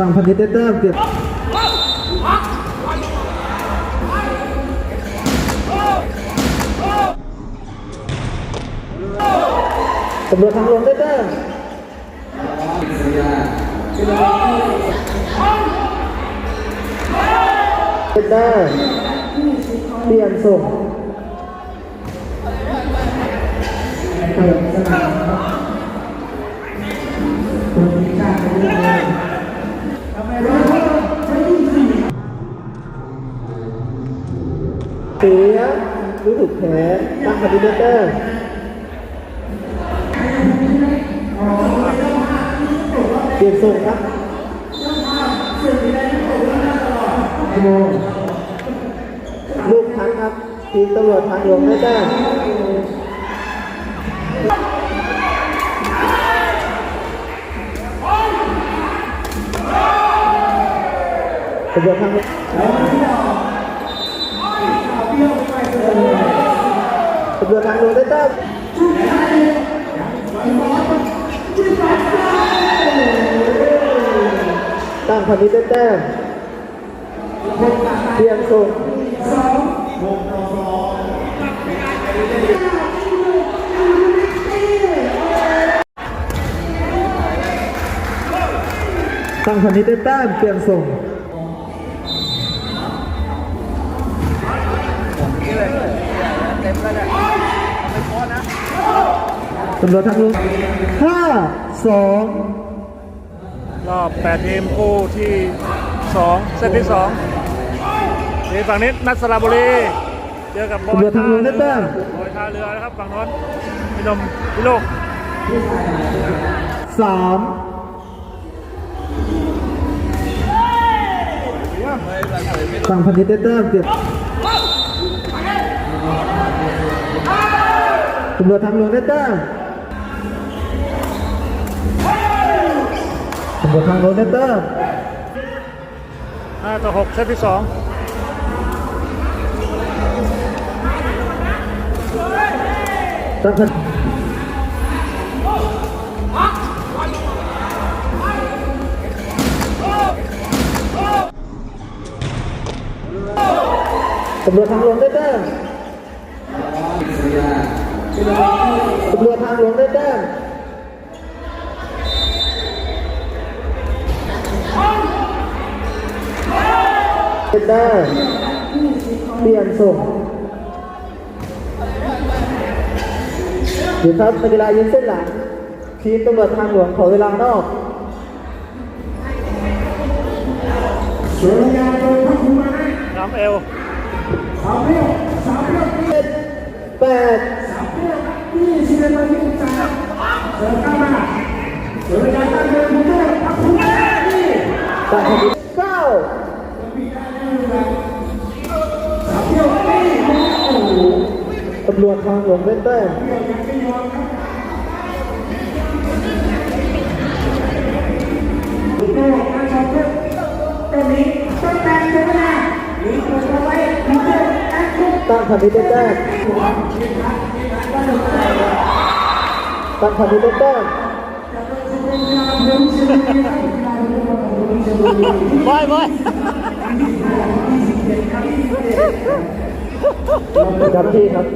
ฝั่งพันธิตได้แต้มเก็บตำรวจทางหลวงได้แต้มได้แต้มเปลี่ยนส่งเปิดสนามครับตัวทีมชาติไปเรื่อยๆทำไมร้อยใช้ที่สี่ เสียรู้สึกแผลตั้งพันธิตได้แต้มเปลี่ยนส่งครับลูกทันครับทีมตำรวจทางหลวงได้แต้มตำรวจทางหลวง ตำรวจทางหลวงได้แต้มตั้งพันนี้ได้แต้มเพียงส่งตั้งพันนี้ได้แต้มเปลี่ยนส่งตำรวจทางหลวงห้าสองรอบ8ทีมคู่ที่2เซตที่2นี่ฝั่งนี้นัดสระบุรีเจอกับบอยตำรวจทางหลวงได้แต้มบอยท่าเรือนะครับฝั่งโน้นพี่นมพี่โลกสามฝั่งพันธิตได้แต้มเก็บตำรวจทางหลวงได้แต้ม ตำรวจทางหลวงได้แต้ม5ต่อ6เซตที่ตั้งพันตำรวจทางหลวงได้แต้มตำรวจทางหลวงได้แต้ม ได้แต้มเปลี่ยนส่งอยู่ครับนักกีฬายืนเส้นหลัง ทีมตำรวจทางหลวงขอเวลานอกสุริยาโดยพักภูมิให้น้ำเอวสามเปี้ยวสามเปี้ยวเจ็ดแปดสามเปี้ยวยี่สิบเอ็ดนาทีสามเดินเข้ามาสุริยาตั้งเดินผู้ช่วยพักภูมิให้นี่ต่าเก้า ตำรวจทางหลวงได้แต้มเปี้ยวยังไม่ยอมครับลูกโต้การสอบเพื่อนตรงนี้ต้องแต่งตัวนะมีตัวเอาไว้ลูกโต้แต่งตัวตั้งพันธุ์ได้แต้มตั้งพันธุ์ได้แต้มบอยบอยประจำที่ครับ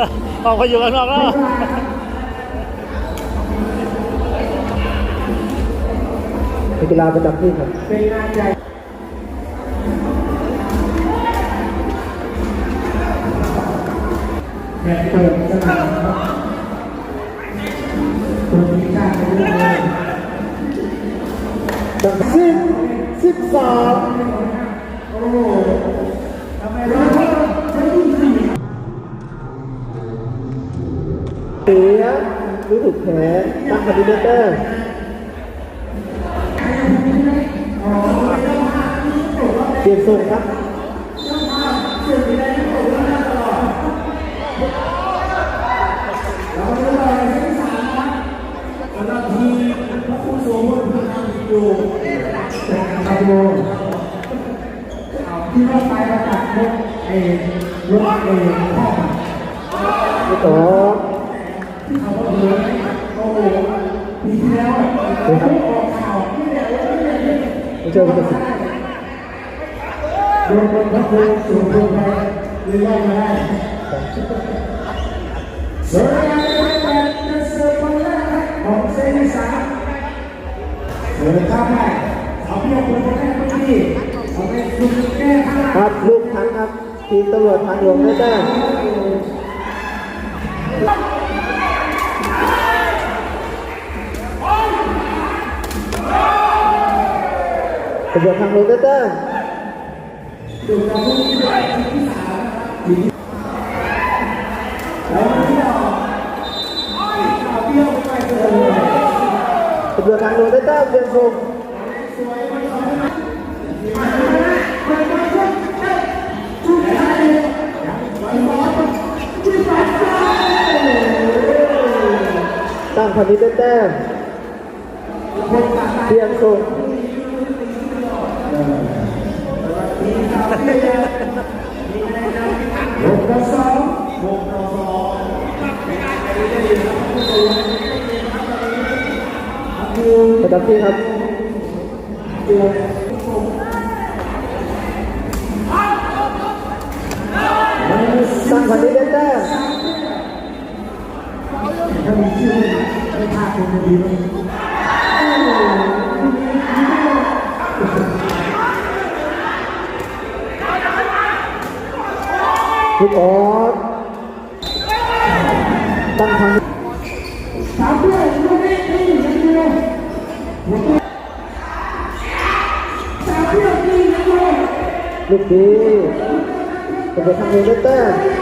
อออกไปอยู่ข้างนอกแล้วนักกีฬาประจำที่ครับเป็นงานใหญ่แข่งเปิดสนามตัวทีมชาติไปเรื่อยตั้งสิบสิบสามโอ้โหทำไมเราใช้ที่สี่ เสียรู้สึกแผลตั้งพันธุ์ได้แต้มเปลี่ยนส่งครับไอโมที่รถไฟมาตัดรถเอรถเอพ่อไม่ต่อ เขาก็เลยโอ้โหปีที่แล้วอะเขาออกข่าวที่เนี่ยว่าไม่ไม่ใช่พุทธศิลป์โดนคนพักโดนสูงลงไปเลยไล่มาได้สวยงามเลยแปดเดนเซอร์คนแรกของเซนที่สามเดินข้ามไปเอาเพียงคนแรกเมื่อกี้เอาไปคุณแก้ข้าครับลูกทันครับทีมตำรวจทางหลวงได้แต้ม ตำรวทางหลวงได้แต้มแล้วที่ออกเอาเปรี้ยวไปเลยตำรวจทางหลวงได้ต้มเวียนคงตั้งพันนี้ได้แต้มเพียงคง หกต่อสอง ประจำที่ครับตั้งพันนี้ได้แต้มถ้ามีชื่อไม่พลาดคงจะดีเลยลูกออกตั้งพัน สามเพื่อนลูกนี้นี่ยังอยู่สามเพื่อนนี่ยังอยู่ ลูกดีเป็นทางหลวงได้แต้ม